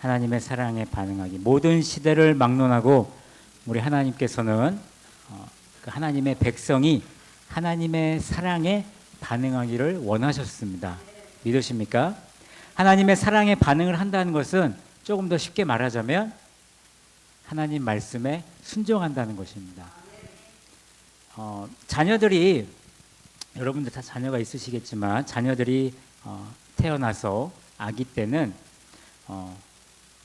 하나님의 사랑에 반응하기. 모든 시대를 막론하고 우리 하나님께서는 어, 그 하나님의 백성이 하나님의 사랑에 반응하기를 원하셨습니다. 믿으십니까? 하나님의 사랑에 반응을 한다는 것은 조금 더 쉽게 말하자면 하나님 말씀에 순종한다는 것입니다. 어, 자녀들이 여러분들 다 자녀가 있으시겠지만 자녀들이 어, 태어나서 아기 때는 어,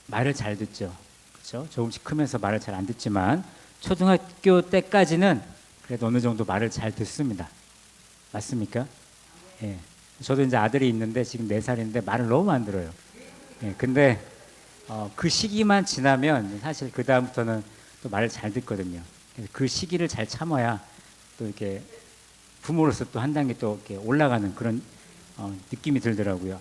말을 잘 듣죠. 그렇죠? 조금씩 크면서 말을 잘 안 듣지만 초등학교 때까지는 그래도 어느 정도 말을 잘 듣습니다. 맞습니까? 예. 저도 이제 아들이 있는데 지금 네 살인데 말을 너무 안 들어요. 예. 근데 어, 그 시기만 지나면 사실 그 다음부터는 또 말을 잘 듣거든요. 그 시기를 잘 참아야 또 이렇게 부모로서 또 한 단계 또 이렇게 올라가는 그런 어, 느낌이 들더라고요.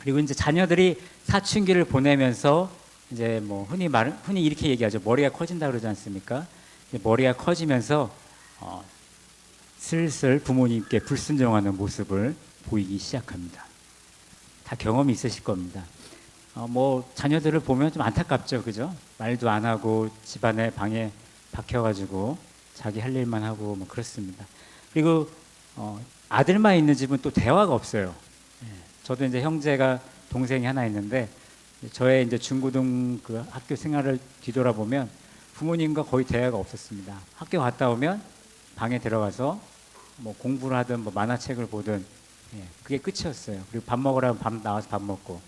그리고 이제 자녀들이 사춘기를 보내면서 이제 뭐 흔히 말 흔히 이렇게 얘기하죠. 머리가 커진다 그러지 않습니까? 머리가 커지면서 어, 슬슬 부모님께 불순종하는 모습을 보이기 시작합니다. 다 경험이 있으실 겁니다. 어, 뭐 자녀들을 보면 좀 안타깝죠, 그죠? 말도 안 하고 집안에 방에 박혀가지고 자기 할 일만 하고 뭐 그렇습니다. 그리고 어, 아들만 있는 집은 또 대화가 없어요. 예, 저도 이제 형제가 동생이 하나 있는데 저의 이제 중고등 그 학교 생활을 뒤돌아보면 부모님과 거의 대화가 없었습니다. 학교 갔다 오면 방에 들어가서 뭐 공부를 하든 뭐 만화책을 보든 예, 그게 끝이었어요. 그리고 밥 먹으라면 밥 나와서 밥 먹고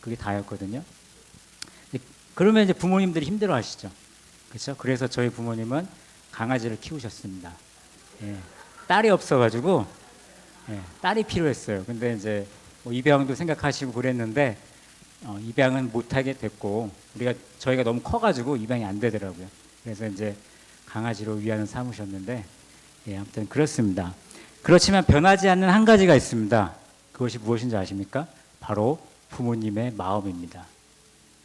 그게 다였거든요. 그러면 이제 부모님들이 힘들어 하시죠. 그렇죠? 그래서 저희 부모님은 강아지를 키우셨습니다. 예, 딸이 없어가지고 예, 딸이 필요했어요. 근데 이제 뭐 입양도 생각하시고 그랬는데 어, 입양은 못하게 됐고 우리가 저희가 너무 커가지고 입양이 안 되더라고요. 그래서 이제 강아지로 위안을 삼으셨는데 예, 아무튼 그렇습니다. 그렇지만 변하지 않는 한 가지가 있습니다. 그것이 무엇인지 아십니까? 바로 부모님의 마음입니다.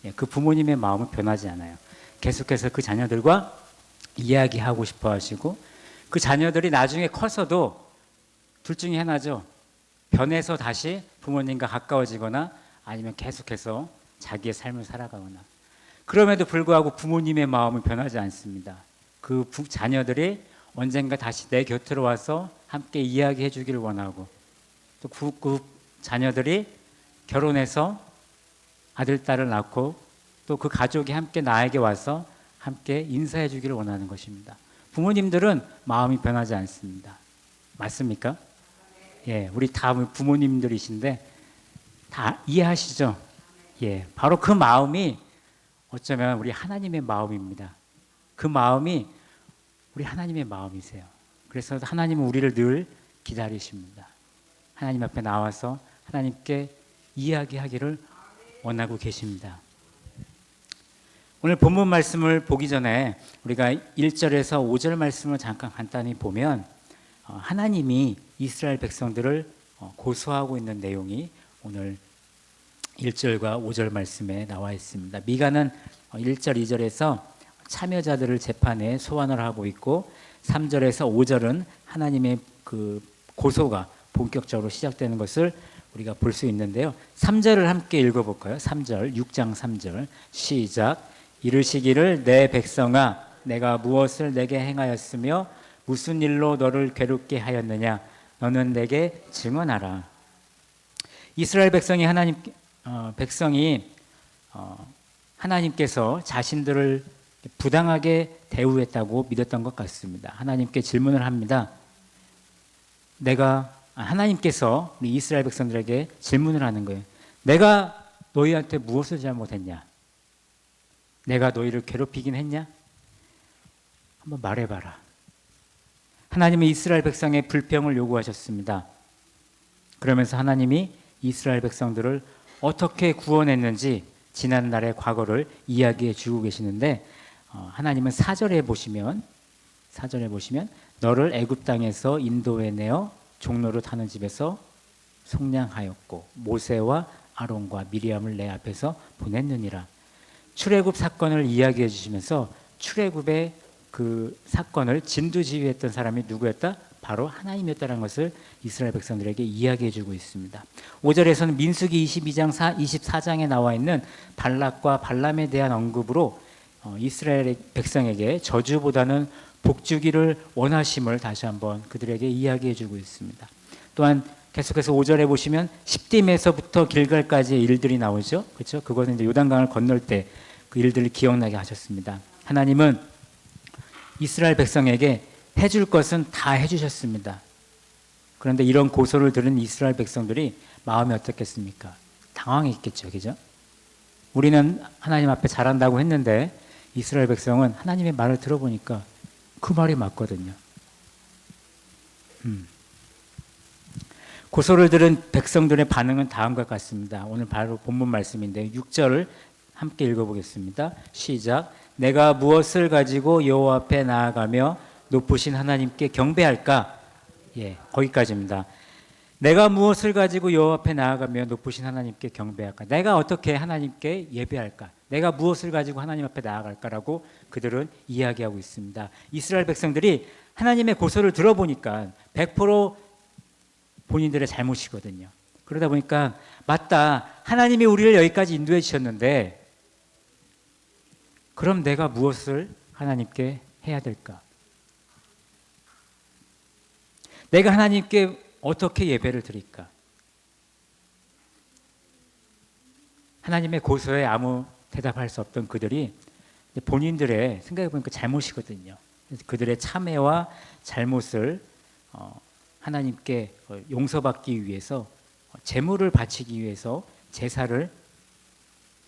예, 그 부모님의 마음은 변하지 않아요. 계속해서 그 자녀들과 이야기하고 싶어 하시고 그 자녀들이 나중에 커서도 둘 중에 하나죠. 변해서 다시 부모님과 가까워지거나 아니면 계속해서 자기의 삶을 살아가거나 그럼에도 불구하고 부모님의 마음은 변하지 않습니다. 그 부- 자녀들이 언젠가 다시 내 곁으로 와서 함께 이야기해 주기를 원하고 또 그 그 자녀들이 결혼해서 아들 딸을 낳고 또 그 가족이 함께 나에게 와서 함께 인사해 주기를 원하는 것입니다. 부모님들은 마음이 변하지 않습니다. 맞습니까? 예, 우리 다 부모님들이신데 다 이해하시죠? 예, 바로 그 마음이 어쩌면 우리 하나님의 마음입니다. 그 마음이 우리 하나님의 마음이세요. 그래서 하나님은 우리를 늘 기다리십니다. 하나님 앞에 나와서 하나님께 이야기하기를 원하고 계십니다. 오늘 본문 말씀을 보기 전에 우리가 1절에서 5절 말씀을 잠깐 간단히 보면 어, 하나님이 이스라엘 백성들을 어, 고소하고 있는 내용이 오늘 1절과 5절 말씀에 나와 있습니다. 미가는 어, 1절, 2절에서 참여자들을 재판에 소환을 하고 있고 3절에서 5절은 하나님의 그 고소가 본격적으로 시작되는 것을 우리가 볼 수 있는데요. 3절을 함께 읽어 볼까요? 3절, 6장 3절. 시작. 이르시기를 내 백성아 내가 무엇을 내게 행하였으며 무슨 일로 너를 괴롭게 하였느냐 너는 내게 증언하라. 이스라엘 백성이 하나님 어, 백성이 어, 하나님께서 자신들을 부당하게 대우했다고 믿었던 것 같습니다. 하나님께 질문을 합니다. 내가 아, 하나님께서 우리 이스라엘 백성들에게 질문을 하는 거예요. 내가 너희한테 무엇을 잘못했냐? 내가 너희를 괴롭히긴 했냐? 한번 말해봐라. 하나님은 이스라엘 백성의 불평을 요구하셨습니다. 그러면서 하나님이 이스라엘 백성들을 어떻게 구원했는지 지난 날의 과거를 이야기해 주고 계시는데 어, 하나님은 사절에 보시면 사절에 보시면 너를 애굽 땅에서 인도해 내어 종로로 타는 집에서 속량하였고 모세와 아론과 미리암을 내 앞에서 보냈느니라. 출애굽 사건을 이야기해 주시면서 출애굽의 그 사건을 진두지휘했던 사람이 누구였다? 바로 하나님이었다는 것을 이스라엘 백성들에게 이야기해 주고 있습니다. 5절에서는 민수기 22장 4, 24장에 나와 있는 발락과 발람에 대한 언급으로 어, 이스라엘 백성에게 저주보다는 복주기를 원하심을 다시 한번 그들에게 이야기해 주고 있습니다. 또한 계속해서 5절에 보시면 십딤에서부터 길갈까지의 일들이 나오죠. 그렇죠? 그것은 이제 요단강을 건널 때 그 일들을 기억나게 하셨습니다. 하나님은 이스라엘 백성에게 해줄 것은 다 해주셨습니다. 그런데 이런 고소를 들은 이스라엘 백성들이 마음이 어떻겠습니까? 당황했겠죠, 그죠? 우리는 하나님 앞에 잘한다고 했는데 이스라엘 백성은 하나님의 말을 들어보니까 그 말이 맞거든요. 음. 고소를 들은 백성들의 반응은 다음과 같습니다. 오늘 바로 본문 말씀인데 6절을 함께 읽어보겠습니다. 시작. 내가 무엇을 가지고 여호와 앞에 나아가며 높으신 하나님께 경배할까? 예, 거기까지입니다. 내가 무엇을 가지고 여호와 앞에 나아가며 높으신 하나님께 경배할까? 내가 어떻게 하나님께 예배할까? 내가 무엇을 가지고 하나님 앞에 나아갈까라고 그들은 이야기하고 있습니다. 이스라엘 백성들이 하나님의 고소를 들어보니까 100% 본인들의 잘못이거든요. 그러다 보니까 맞다. 하나님이 우리를 여기까지 인도해 주셨는데 그럼 내가 무엇을 하나님께 해야 될까? 내가 하나님께 어떻게 예배를 드릴까? 하나님의 고소에 아무 대답할 수 없던 그들이 본인들의 생각해 보니까 잘못이거든요. 그들의 참회와 잘못을 어, 하나님께 어, 용서받기 위해서 어, 제물을 바치기 위해서 제사를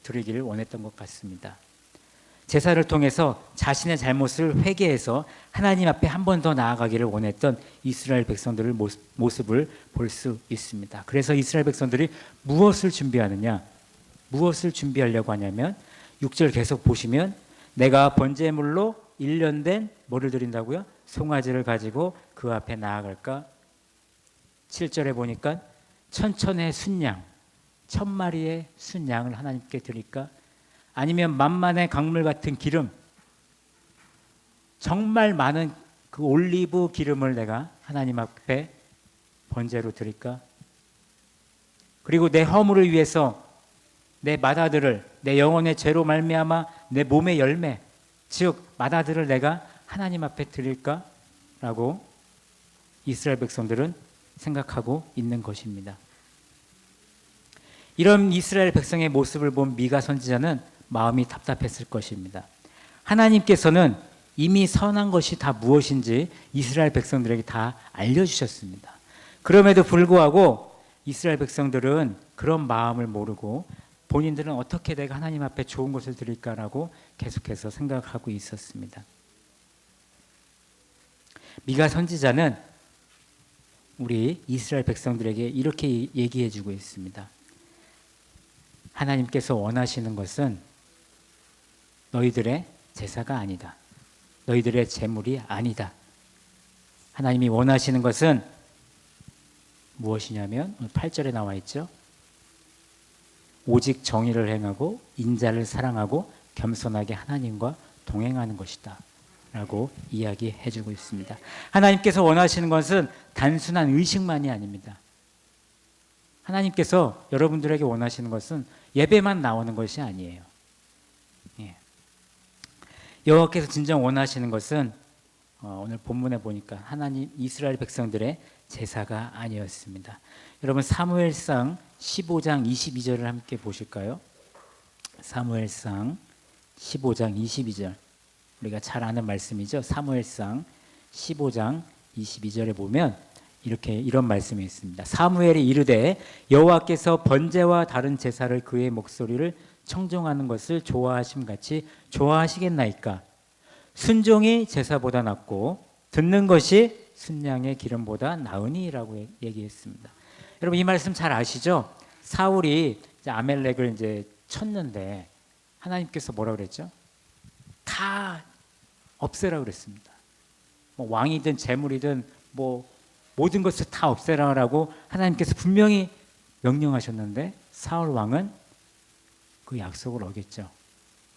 드리기를 원했던 것 같습니다. 제사를 통해서 자신의 잘못을 회개해서 하나님 앞에 한 번 더 나아가기를 원했던 이스라엘 백성들의 모습, 모습을 볼 수 있습니다. 그래서 이스라엘 백성들이 무엇을 준비하느냐? 무엇을 준비하려고 하냐면 6절 계속 보시면 내가 번제물로 1년 된 뭐를 드린다고요? 송아지를 가지고 그 앞에 나아갈까? 7절에 보니까 천천의 순양, 천 마리의 순양을 하나님께 드릴까? 아니면 만만의 강물 같은 기름, 정말 많은 그 올리브 기름을 내가 하나님 앞에 번제로 드릴까? 그리고 내 허물을 위해서 내 마다들을 내 영혼의 죄로 말미암아 내 몸의 열매, 즉 마다들을 내가 하나님 앞에 드릴까 라고 이스라엘 백성들은 생각하고 있는 것입니다. 이런 이스라엘 백성의 모습을 본 미가 선지자는 마음이 답답했을 것입니다. 하나님께서는 이미 선한 것이 다 무엇인지 이스라엘 백성들에게 다 알려주셨습니다. 그럼에도 불구하고 이스라엘 백성들은 그런 마음을 모르고 본인들은 어떻게 내가 하나님 앞에 좋은 것을 드릴까라고 계속해서 생각하고 있었습니다. 미가 선지자는 우리 이스라엘 백성들에게 이렇게 얘기해 주고 있습니다. 하나님께서 원하시는 것은 너희들의 제사가 아니다. 너희들의 재물이 아니다. 하나님이 원하시는 것은 무엇이냐면 8절에 나와 있죠. 오직 정의를 행하고 인자를 사랑하고 겸손하게 하나님과 동행하는 것이다. 라고 이야기해 주고 있습니다. 하나님께서 원하시는 것은 단순한 의식만이 아닙니다. 하나님께서 여러분들에게 원하시는 것은 예배만 나오는 것이 아니에요. 예. 여호와께서 진정 원하시는 것은 어, 오늘 본문에 보니까 하나님 이스라엘 백성들의 제사가 아니었습니다. 여러분 사무엘상 15장 22절을 함께 보실까요? 사무엘상 15장 22절 우리가 잘 아는 말씀이죠. 사무엘상 15장 22절에 보면 이렇게 이런 말씀이 있습니다. 사무엘이 이르되 여호와께서 번제와 다른 제사를 그의 목소리를 청종하는 것을 좋아하심 같이 좋아하시겠나이까? 순종이 제사보다 낫고 듣는 것이 순양의 기름보다 나으니라고 얘기했습니다. 여러분 이 말씀 잘 아시죠? 사울이 이제 아멜렉을 이제 쳤는데 하나님께서 뭐라 그랬죠? 다 없애라 그랬습니다. 뭐 왕이든 재물이든 뭐 모든 것을 다 없애라라고 하나님께서 분명히 명령하셨는데 사울 왕은 그 약속을 어겼죠.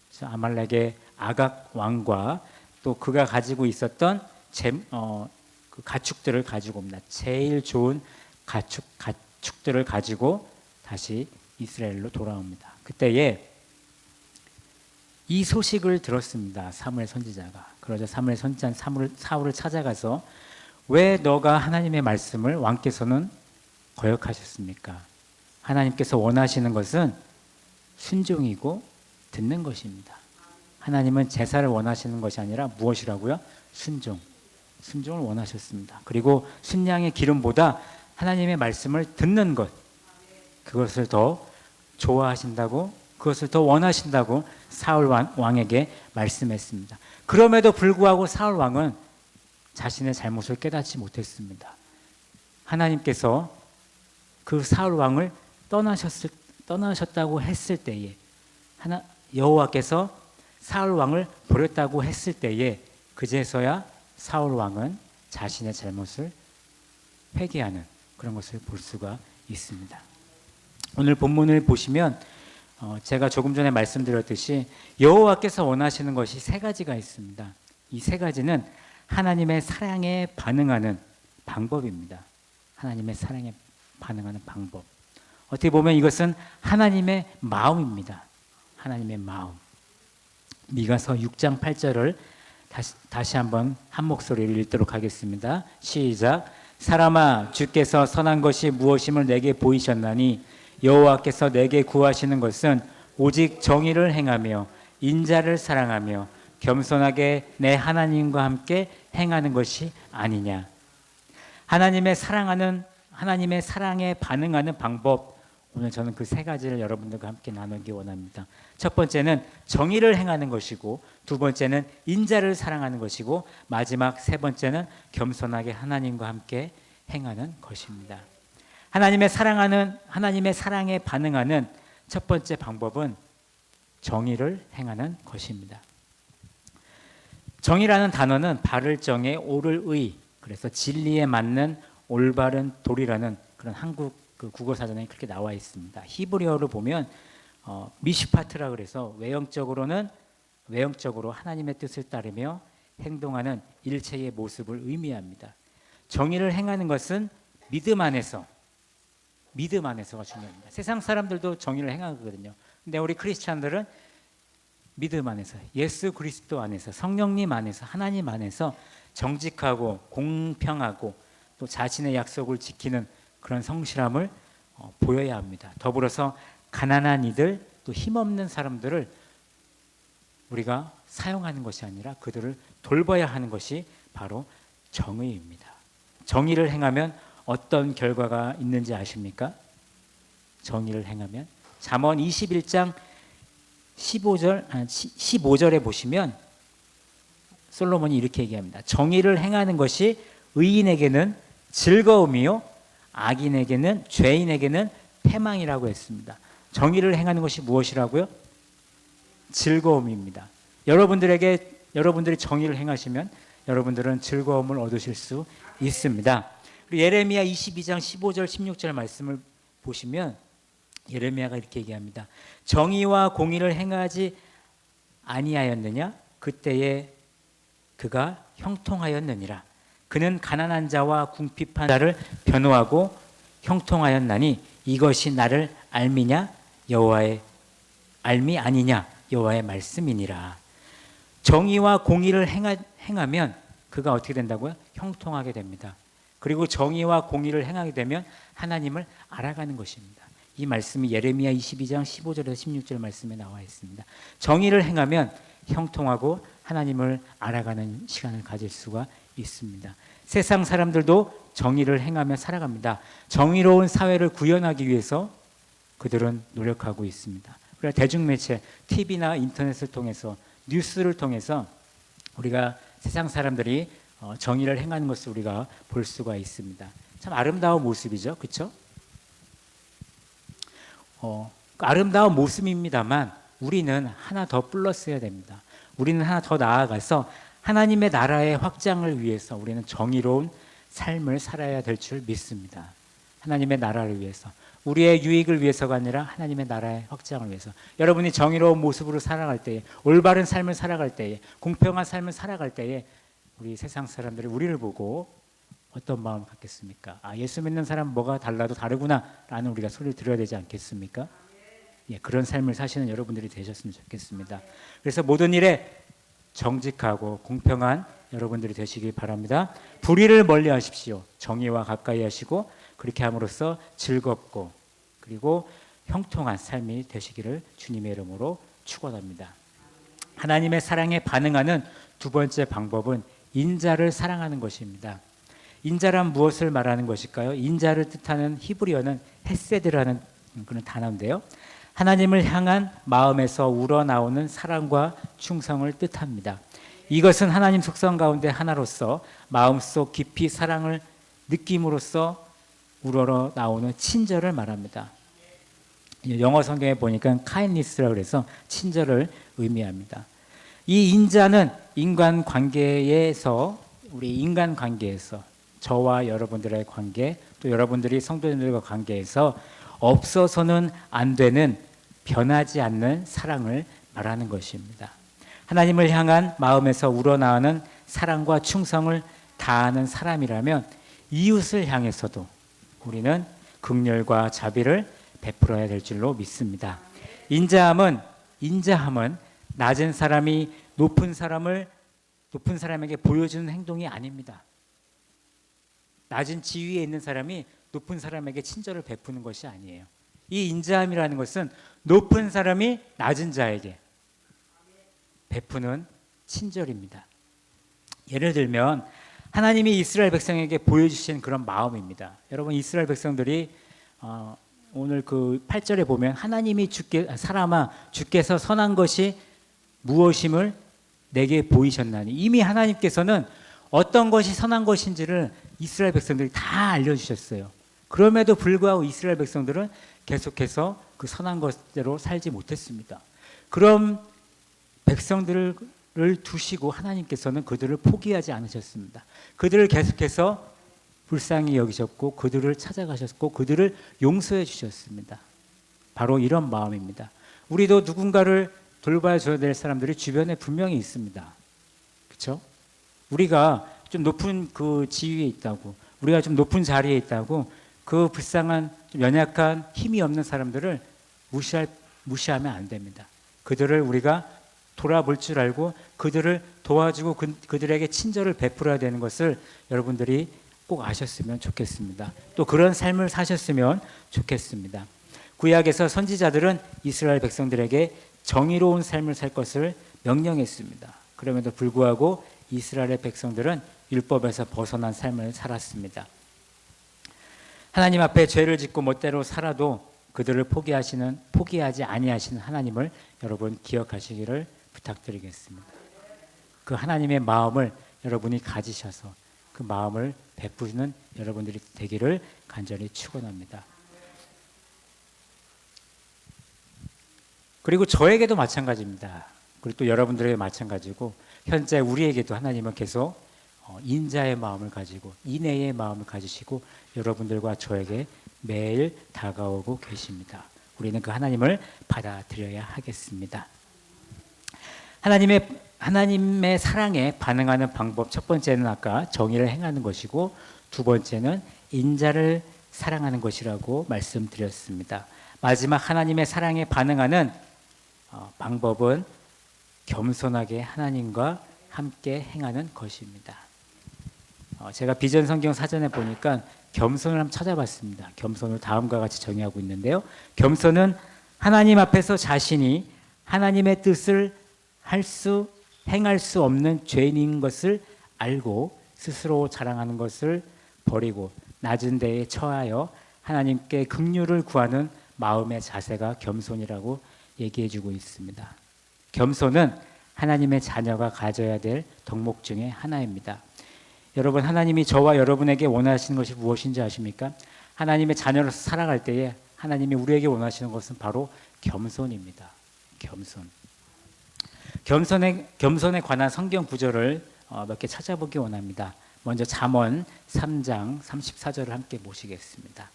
그래서 아말렉의 아각 왕과 또 그가 가지고 있었던 제, 어, 그 가축들을 가지고 옵니다. 제일 좋은 가축 가축들을 가지고 다시 이스라엘로 돌아옵니다. 그때에 이 소식을 들었습니다. 사무엘 선지자가. 그러자 사무엘 선지자 사무엘 사울을 찾아가서 왜 너가 하나님의 말씀을 왕께서는 거역하셨습니까? 하나님께서 원하시는 것은 순종이고 듣는 것입니다. 하나님은 제사를 원하시는 것이 아니라 무엇이라고요? 순종. 순종을 원하셨습니다. 그리고 순양의 기름보다 하나님의 말씀을 듣는 것. 그것을 더 좋아하신다고 그것을 더 원하신다고 사울 왕- 왕에게 말씀했습니다. 그럼에도 불구하고 사울 왕은 자신의 잘못을 깨닫지 못했습니다. 하나님께서 그 사울 왕을 떠나셨을 떠나셨다고 했을 때에 하나 여호와께서 사울 왕을 버렸다고 했을 때에 그제서야 사울 왕은 자신의 잘못을 회개하는 그런 것을 볼 수가 있습니다. 오늘 본문을 보시면 어, 제가 조금 전에 말씀드렸듯이 여호와께서 원하시는 것이 세 가지가 있습니다. 이 세 가지는 하나님의 사랑에 반응하는 방법입니다. 하나님의 사랑에 반응하는 방법. 어떻게 보면 이것은 하나님의 마음입니다. 하나님의 마음. 미가서 6장 8절을 다시, 다시 한번 한 목소리를 읽도록 하겠습니다. 시작. 사람아 주께서 선한 것이 무엇임을 내게 보이셨나니 여호와께서 내게 구하시는 것은 오직 정의를 행하며 인자를 사랑하며 겸손하게 내 하나님과 함께 행하는 것이 아니냐. 하나님의 사랑하는 하나님의 사랑에 반응하는 방법 오늘 저는 그 세 가지를 여러분들과 함께 나누기 원합니다. 첫 번째는 정의를 행하는 것이고 두 번째는 인자를 사랑하는 것이고 마지막 세 번째는 겸손하게 하나님과 함께 행하는 것입니다. 하나님의 사랑하는 하나님의 사랑에 반응하는 첫 번째 방법은 정의를 행하는 것입니다. 정의라는 단어는 바를 정에 옳을 의 그래서 진리에 맞는 올바른 도리라는 그런 한국 그 국어 사전에 그렇게 나와 있습니다. 히브리어로 보면 어, 미슈파트라 그래서 외형적으로는 외형적으로 하나님의 뜻을 따르며 행동하는 일체의 모습을 의미합니다. 정의를 행하는 것은 믿음 안에서 믿음 안에서가 중요합니다. 세상 사람들도 정의를 행하거든요. 근데 우리 크리스찬들은 믿음 안에서 예수 그리스도 안에서 성령님 안에서 하나님 안에서 정직하고 공평하고 또 자신의 약속을 지키는 그런 성실함을 어, 보여야 합니다. 더불어서 가난한 이들 또 힘없는 사람들을 우리가 사용하는 것이 아니라 그들을 돌봐야 하는 것이 바로 정의입니다. 정의를 행하면 어떤 결과가 있는지 아십니까? 정의를 행하면 잠언 21장 15절 아, 15절에 보시면 솔로몬이 이렇게 얘기합니다. 정의를 행하는 것이 의인에게는 즐거움이요 악인에게는 죄인에게는 패망이라고 했습니다. 정의를 행하는 것이 무엇이라고요? 즐거움입니다. 여러분들에게 여러분들이 정의를 행하시면 여러분들은 즐거움을 얻으실 수 있습니다. 예레미야 22장 15절 16절 말씀을 보시면 예레미야가 이렇게 얘기합니다. 정의와 공의를 행하지 아니하였느냐? 그때에 그가 형통하였느니라. 그는 가난한 자와 궁핍한 자를 변호하고 형통하였나니 이것이 나를 알미냐 여호와의 알미 아니냐 여호와의 말씀이니라. 정의와 공의를 행하, 행하면 그가 어떻게 된다고요? 형통하게 됩니다. 그리고 정의와 공의를 행하게 되면 하나님을 알아가는 것입니다. 이 말씀이 예레미야 22장 15절에서 16절 말씀에 나와 있습니다. 정의를 행하면 형통하고 하나님을 알아가는 시간을 가질 수가 있습니다. 세상 사람들도 정의를 행하며 살아갑니다. 정의로운 사회를 구현하기 위해서 그들은 노력하고 있습니다. 우리가 대중매체, TV나 인터넷을 통해서 뉴스를 통해서 우리가 세상 사람들이 어, 정의를 행하는 것을 우리가 볼 수가 있습니다. 참 아름다운 모습이죠, 그렇죠? 어, 그 아름다운 모습입니다만 우리는 하나 더 플러스해야 됩니다. 우리는 하나 더 나아가서 하나님의 나라의 확장을 위해서 우리는 정의로운 삶을 살아야 될 줄 믿습니다. 하나님의 나라를 위해서 우리의 유익을 위해서가 아니라 하나님의 나라의 확장을 위해서 여러분이 정의로운 모습으로 살아갈 때에 올바른 삶을 살아갈 때에 공평한 삶을 살아갈 때에 우리 세상 사람들이 우리를 보고 어떤 마음 갖겠습니까? 아, 예수 믿는 사람 뭐가 달라도 다르구나라는 우리가 소리를 들어야 되지 않겠습니까? 예, 그런 삶을 사시는 여러분들이 되셨으면 좋겠습니다. 그래서 모든 일에 정직하고 공평한 여러분들이 되시길 바랍니다. 불의를 멀리 하십시오. 정의와 가까이 하시고 그렇게 함으로써 즐겁고 그리고 형통한 삶이 되시기를 주님의 이름으로 축원합니다. 하나님의 사랑에 반응하는 두 번째 방법은 인자를 사랑하는 것입니다. 인자란 무엇을 말하는 것일까요? 인자를 뜻하는 히브리어는 헤세드라는 그런 단어인데요. 하나님을 향한 마음에서 우러나오는 사랑과 충성을 뜻합니다. 이것은 하나님 속성 가운데 하나로서 마음속 깊이 사랑을 느낌으로써 우러러 나오는 친절을 말합니다. 영어 성경에 보니까 kindness라고 그래서 친절을 의미합니다. 이 인자는 인간 관계에서 우리 인간 관계에서 저와 여러분들의 관계 또 여러분들이 성도님들과 관계에서 없어서는 안 되는 변하지 않는 사랑을 말하는 것입니다. 하나님을 향한 마음에서 우러나오는 사랑과 충성을 다하는 사람이라면 이웃을 향해서도 우리는 극렬과 자비를 베풀어야 될 줄로 믿습니다. 인자함은 인자함은 낮은 사람이 높은 사람을 높은 사람에게 보여주는 행동이 아닙니다. 낮은 지위에 있는 사람이 높은 사람에게 친절을 베푸는 것이 아니에요. 이 인자함이라는 것은 높은 사람이 낮은 자에게 베푸는 친절입니다. 예를 들면 하나님이 이스라엘 백성에게 보여주신 그런 마음입니다. 여러분 이스라엘 백성들이 어, 오늘 그 8절에 보면 하나님이 주께 사람아 주께서 선한 것이 무엇임을 내게 보이셨나니 이미 하나님께서는 어떤 것이 선한 것인지를 이스라엘 백성들이 다 알려주셨어요. 그럼에도 불구하고 이스라엘 백성들은 계속해서 그 선한 것대로 살지 못했습니다. 그럼 백성들을 두시고 하나님께서는 그들을 포기하지 않으셨습니다. 그들을 계속해서 불쌍히 여기셨고 그들을 찾아가셨고 그들을 용서해 주셨습니다. 바로 이런 마음입니다. 우리도 누군가를 돌봐줘야 될 사람들이 주변에 분명히 있습니다. 그렇죠? 우리가 좀 높은 그 지위에 있다고, 우리가 좀 높은 자리에 있다고 그 불쌍한 좀 연약한 힘이 없는 사람들을 무시할 무시하면 안 됩니다. 그들을 우리가 돌아볼 줄 알고 그들을 도와주고 그, 그들에게 친절을 베풀어야 되는 것을 여러분들이 꼭 아셨으면 좋겠습니다. 또 그런 삶을 사셨으면 좋겠습니다. 구약에서 선지자들은 이스라엘 백성들에게 정의로운 삶을 살 것을 명령했습니다. 그럼에도 불구하고 이스라엘의 백성들은 율법에서 벗어난 삶을 살았습니다. 하나님 앞에 죄를 짓고 멋대로 살아도 그들을 포기하시는 포기하지 아니하시는 하나님을 여러분 기억하시기를 부탁드리겠습니다. 그 하나님의 마음을 여러분이 가지셔서 그 마음을 베푸는 여러분들이 되기를 간절히 축원합니다. 그리고 저에게도 마찬가지입니다. 그리고 또 여러분들에게 마찬가지고 현재 우리에게도 하나님은 계속 어, 인자의 마음을 가지고 인애의 마음을 가지시고 여러분들과 저에게 매일 다가오고 계십니다. 우리는 그 하나님을 받아들여야 하겠습니다. 하나님의 하나님의 사랑에 반응하는 방법 첫 번째는 아까 정의를 행하는 것이고 두 번째는 인자를 사랑하는 것이라고 말씀드렸습니다. 마지막 하나님의 사랑에 반응하는 어, 방법은 겸손하게 하나님과 함께 행하는 것입니다. 어, 제가 비전 성경 사전에 보니까 겸손을 한번 찾아봤습니다. 겸손을 다음과 같이 정의하고 있는데요. 겸손은 하나님 앞에서 자신이 하나님의 뜻을 할 수, 행할 수 없는 죄인인 것을 알고 스스로 자랑하는 것을 버리고 낮은 데에 처하여 하나님께 긍휼을 구하는 마음의 자세가 겸손이라고 얘기해 주고 있습니다. 겸손은 하나님의 자녀가 가져야 될 덕목 중에 하나입니다. 여러분 하나님이 저와 여러분에게 원하시는 것이 무엇인지 아십니까? 하나님의 자녀로서 살아갈 때에 하나님이 우리에게 원하시는 것은 바로 겸손입니다. 겸손. 겸손에 겸손에 관한 성경 구절을 어, 몇개 찾아보기 원합니다. 먼저 잠언 3장 34절을 함께 보시겠습니다.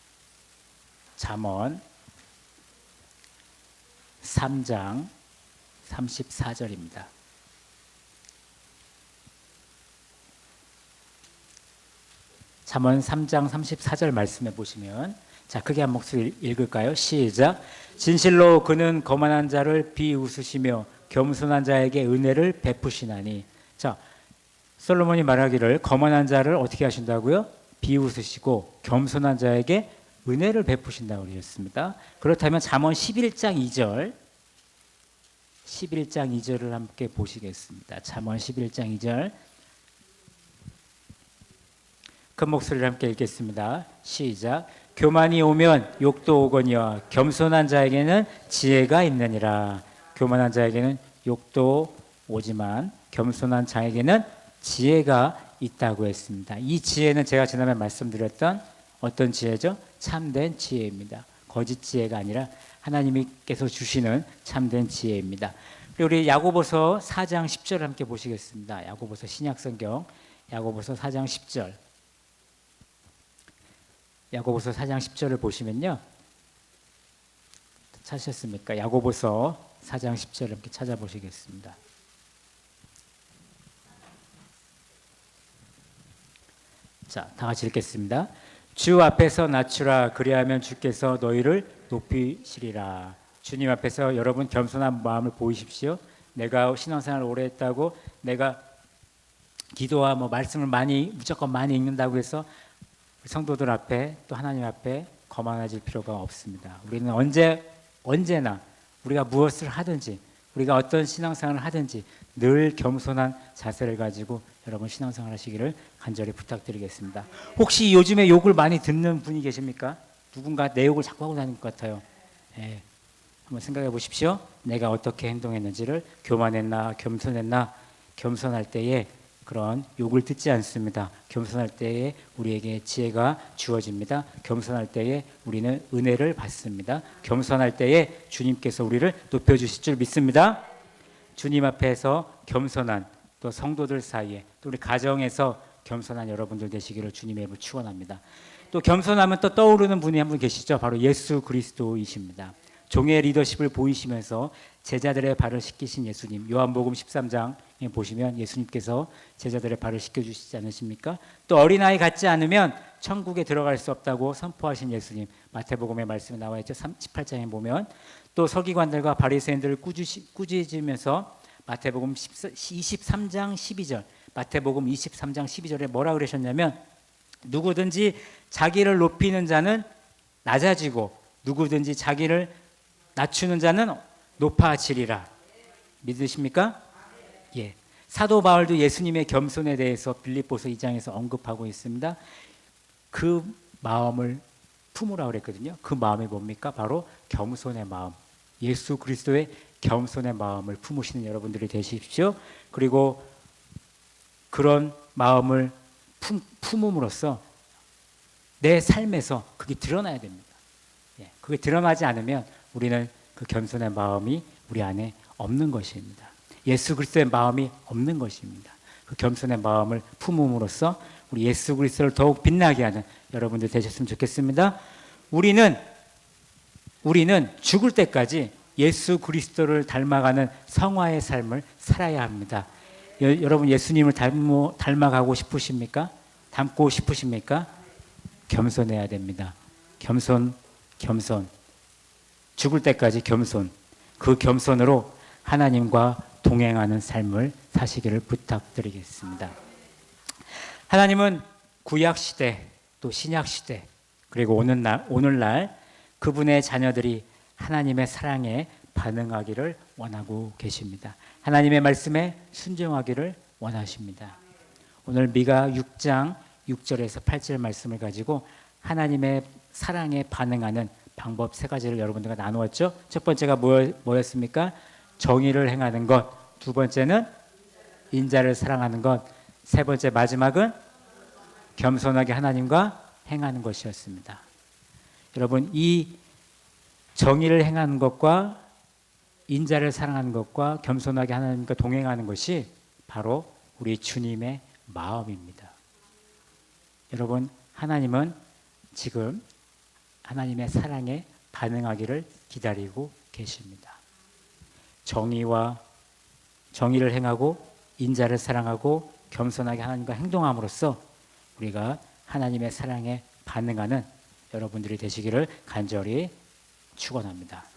잠언 3장 34절입니다. 잠언 3장 34절 말씀해 보시면 자 크게 한 목소리 읽을까요? 시작. 진실로 그는 거만한 자를 비웃으시며 겸손한 자에게 은혜를 베푸시나니. 자 솔로몬이 말하기를 거만한 자를 어떻게 하신다고요? 비웃으시고 겸손한 자에게 은혜를 베푸신다고 그러셨습니다. 그렇다면 잠언 11장 2절 11장 2절을 함께 보시겠습니다. 잠언 11장 2절 큰 목소리를 함께 읽겠습니다. 시작. 교만이 오면 욕도 오거니와 겸손한 자에게는 지혜가 있느니라. 교만한 자에게는 욕도 오지만 겸손한 자에게는 지혜가 있다고 했습니다. 이 지혜는 제가 지난번에 말씀드렸던 어떤 지혜죠? 참된 지혜입니다. 거짓 지혜가 아니라 하나님께서 주시는 참된 지혜입니다. 그리고 우리 야고보서 4장 10절 함께 보시겠습니다. 야고보서 신약성경 야고보서 4장 10절 야고보서 4장 10절을 보시면요. 찾으셨습니까? 야고보서 4장 10절을 함께 찾아보시겠습니다. 자, 다 같이 읽겠습니다. 주 앞에서 낮추라 그리하면 주께서 너희를 높이시리라. 주님 앞에서 여러분 겸손한 마음을 보이십시오. 내가 신앙생활을 오래 했다고 내가 기도와 뭐 말씀을 많이 무조건 많이 읽는다고 해서 성도들 앞에 또 하나님 앞에 거만해질 필요가 없습니다. 우리는 언제 언제나 우리가 무엇을 하든지 우리가 어떤 신앙생활을 하든지 늘 겸손한 자세를 가지고 여러분 신앙생활 하시기를 간절히 부탁드리겠습니다. 혹시 요즘에 욕을 많이 듣는 분이 계십니까? 누군가 내 욕을 자꾸 하고 다니는 것 같아요. 예. 한번 생각해 보십시오. 내가 어떻게 행동했는지를 교만했나 겸손했나 겸손할 때에 그런 욕을 듣지 않습니다. 겸손할 때에 우리에게 지혜가 주어집니다. 겸손할 때에 우리는 은혜를 받습니다. 겸손할 때에 주님께서 우리를 높여 주실 줄 믿습니다. 주님 앞에서 겸손한 또 성도들 사이에 또 우리 가정에서 겸손한 여러분들 되시기를 주님의 이름으로 축원합니다. 또 겸손하면 또 떠오르는 분이 한 분 계시죠. 바로 예수 그리스도이십니다. 종의 리더십을 보이시면서 제자들의 발을 씻기신 예수님. 요한복음 13장에 보시면 예수님께서 제자들의 발을 씻겨 주시지 않으십니까? 또 어린아이 같지 않으면 천국에 들어갈 수 없다고 선포하신 예수님. 마태복음의 말씀에 나와 있죠. 18장에 보면 또 서기관들과 바리새인들을 꾸짖, 꾸짖으면서 마태복음 23장 12절, 마태복음 23장 12절에 뭐라 그러셨냐면 누구든지 자기를 높이는 자는 낮아지고 누구든지 자기를 낮추는 자는 높아지리라. 믿으십니까? 예. 사도 바울도 예수님의 겸손에 대해서 빌립보서 2장에서 언급하고 있습니다. 그 마음을 품으라 그랬거든요. 그 마음이 뭡니까? 바로 겸손의 마음. 예수 그리스도의 겸손의 마음을 품으시는 여러분들이 되십시오. 그리고 그런 마음을 품, 품음으로써 내 삶에서 그게 드러나야 됩니다. 예, 그게 드러나지 않으면 우리는 그 겸손의 마음이 우리 안에 없는 것입니다. 예수 그리스도의 마음이 없는 것입니다. 그 겸손의 마음을 품음으로써 우리 예수 그리스도를 더욱 빛나게 하는 여러분들 되셨으면 좋겠습니다. 우리는 우리는 죽을 때까지 예수 그리스도를 닮아가는 성화의 삶을 살아야 합니다. 여, 여러분 예수님을 닮어, 닮아가고 싶으십니까? 닮고 싶으십니까? 겸손해야 됩니다. 겸손, 겸손. 죽을 때까지 겸손. 그 겸손으로 하나님과 동행하는 삶을 사시기를 부탁드리겠습니다. 하나님은 구약 시대 또 신약 시대 그리고 오늘날 오늘날 그분의 자녀들이 하나님의 사랑에 반응하기를 원하고 계십니다. 하나님의 말씀에 순종하기를 원하십니다. 오늘 미가 6장 6절에서 8절 말씀을 가지고 하나님의 사랑에 반응하는 방법 세 가지를 여러분들과 나누었죠. 첫 번째가 뭐였습니까? 정의를 행하는 것. 두 번째는 인자를 사랑하는 것. 세 번째 마지막은 겸손하게 하나님과 행하는 것이었습니다. 여러분 이 정의를 행하는 것과 인자를 사랑하는 것과 겸손하게 하나님과 동행하는 것이 바로 우리 주님의 마음입니다. 여러분 하나님은 지금 하나님의 사랑에 반응하기를 기다리고 계십니다. 정의와 정의를 행하고 인자를 사랑하고 겸손하게 하나님과 행동함으로써 우리가 하나님의 사랑에 반응하는 여러분들이 되시기를 간절히 축원합니다.